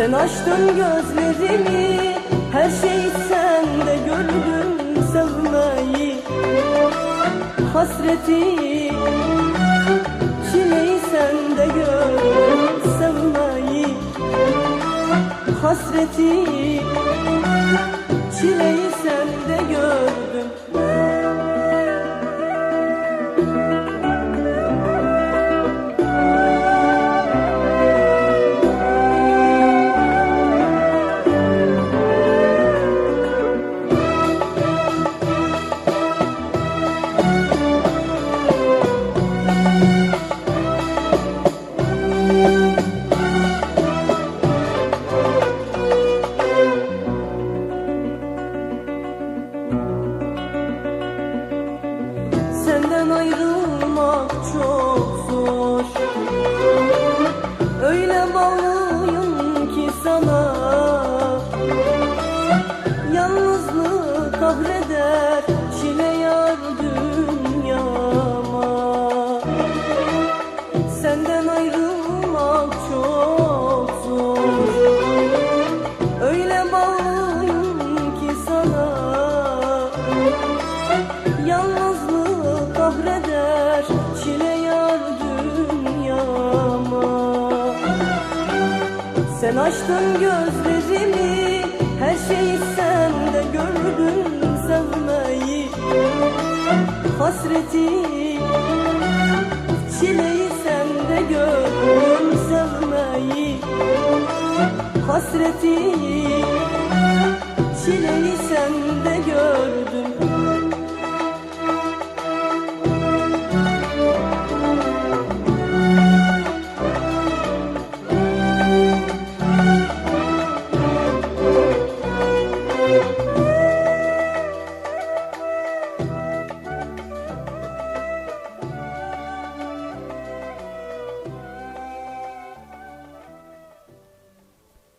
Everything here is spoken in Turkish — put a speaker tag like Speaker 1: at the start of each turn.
Speaker 1: Sen açtın gözlerimi her şeyi sende gördüm sevmeyi Hasreti çileyi sende gördüm sevmeyi Hasreti Ayrılmak çok zor. Öyle bağlıyım ki sana. Yalnızlık kahreder çile yar dünyama. Senden ayrılmak çok açtın gözlerimi her şeyi sende gördüm sevmeyi Hasreti çileyi sende gördüm sevmeyi Hasreti çileyi